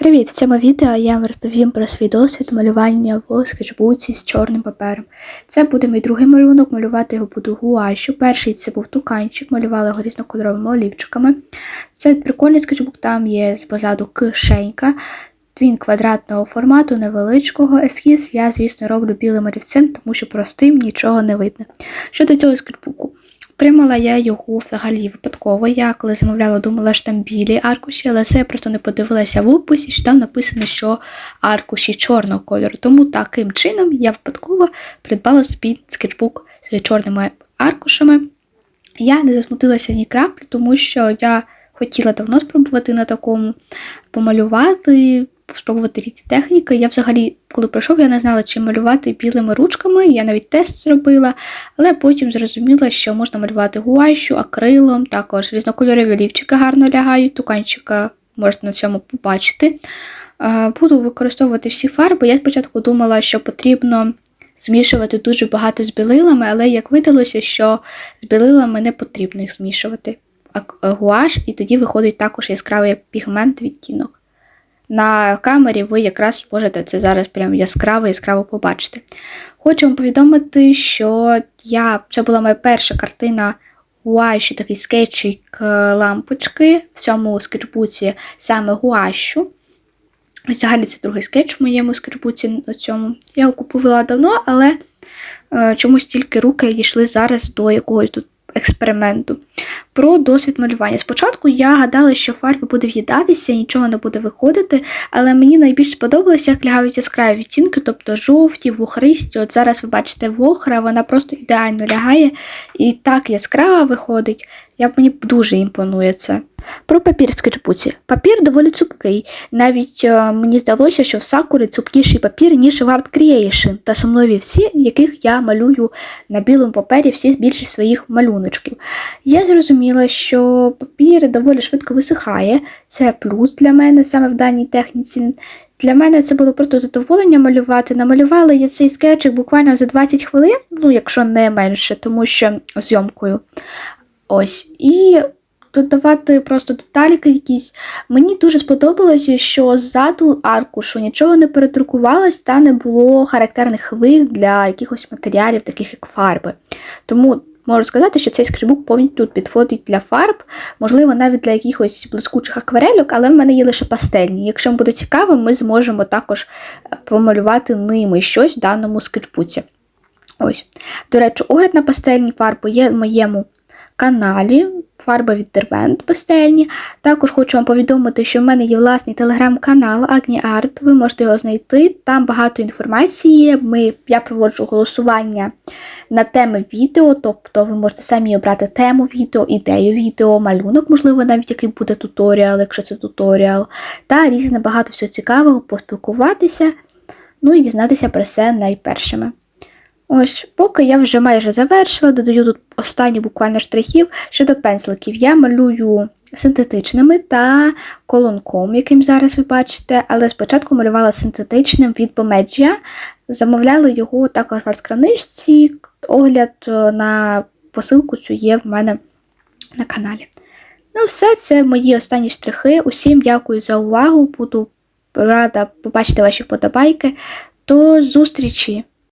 Привіт! В цьому відео я вам розповім про свій досвід малювання в скетчбуці з чорним папером. Це буде мій другий малюнок, малювати його буду гуашю. Перший це був туканчик, малювала його різнокольоровими олівчиками. Це прикольний скетчбук, там є позаду кишенька. Він квадратного формату, невеличкого. Ескіз я, звісно, роблю білим олівцем, тому що простим нічого не видно. Щодо цього скетчбуку. Отримала я його взагалі випадково. Я коли замовляла, думала, що там білі аркуші, але це я просто не подивилася в описі, що там написано, що аркуші чорного кольору. Тому таким чином я випадково придбала собі скетчбук з чорними аркушами. Я не засмутилася ні краплі, тому що я хотіла давно спробувати на такому помалювати, спробувати різні техніки. Я взагалі, коли пройшов, я не знала, чи малювати білими ручками. Я навіть тест зробила, але потім зрозуміла, що можна малювати гуашю, акрилом, також різнокольорові олівчики гарно лягають, туканчика можна на цьому побачити. Буду використовувати всі фарби. Я спочатку думала, що потрібно змішувати дуже багато з білилами, але як видалося, що з білилами не потрібно їх змішувати. Гуаш, і тоді виходить також яскравий пігмент відтінок. На камері ви якраз можете це зараз прям яскраво яскраво побачити. Хочу вам повідомити, що я, це була моя перша картина гуашю, такий скетчик е, лампочки в цьому скетчбуці саме гуащу. Взагалі це другий скетч в моєму скетчбуці на цьому. Я його купувала давно, але е, чомусь тільки руки дійшли зараз до якогось тут експерименту. Про досвід малювання. Спочатку я гадала, що фарба буде в'їдатися, нічого не буде виходити, але мені найбільш сподобалось, як лягають яскраві відтінки, тобто жовті, вухристі. От зараз ви бачите вохра, вона просто ідеально лягає і так яскраво виходить. Я Мені дуже імпонує це. Про папір скетчбуці. Папір доволі цупкий. Навіть е, мені здалося, що в Сакури цупкіший папір, ніж в Art Creation та сумнові всі, яких я малюю на білому папері всі більшість своїх малюночків. Я зрозуміла, що папір доволі швидко висихає. Це плюс для мене саме в даній техніці. Для мене це було просто задоволення малювати. Намалювала я цей скетчик буквально за 20 хвилин, ну якщо не менше, тому що зйомкою. Ось. І додавати просто детальки якісь. Мені дуже сподобалося, що ззаду аркушу нічого не передрукувалось та не було характерних хвиль для якихось матеріалів, таких як фарби. Тому можу сказати, що цей скетчбук повністю підходить для фарб, можливо, навіть для якихось блискучих акварельок, але в мене є лише пастельні. Якщо вам буде цікаво, ми зможемо також е, промалювати ними щось в даному скетчбуці. Ось. До речі, огляд на пастельні фарби є в моєму каналі. Фарби від Дервент пастельні. Також хочу вам повідомити, що в мене є власний телеграм-канал Agni Art. Ви можете його знайти. Там багато інформації. Ми, Я проводжу голосування на теми відео, тобто ви можете самі обрати тему відео, ідею відео, малюнок, можливо, навіть який буде туторіал, якщо це туторіал, та різне багато всього цікавого, поспілкуватися, ну і дізнатися про це найпершими. Ось, поки я вже майже завершила, додаю тут останні буквально штрихів щодо пензликів. Я малюю синтетичними та колонком, яким зараз ви бачите, але спочатку малювала синтетичним від Помеджія. Замовляла його також в арт-краничці. Огляд е, на посилку цю є в мене на каналі. Ну, все, це мої останні штрихи. Усім дякую за увагу. Буду рада побачити ваші вподобайки. До зустрічі!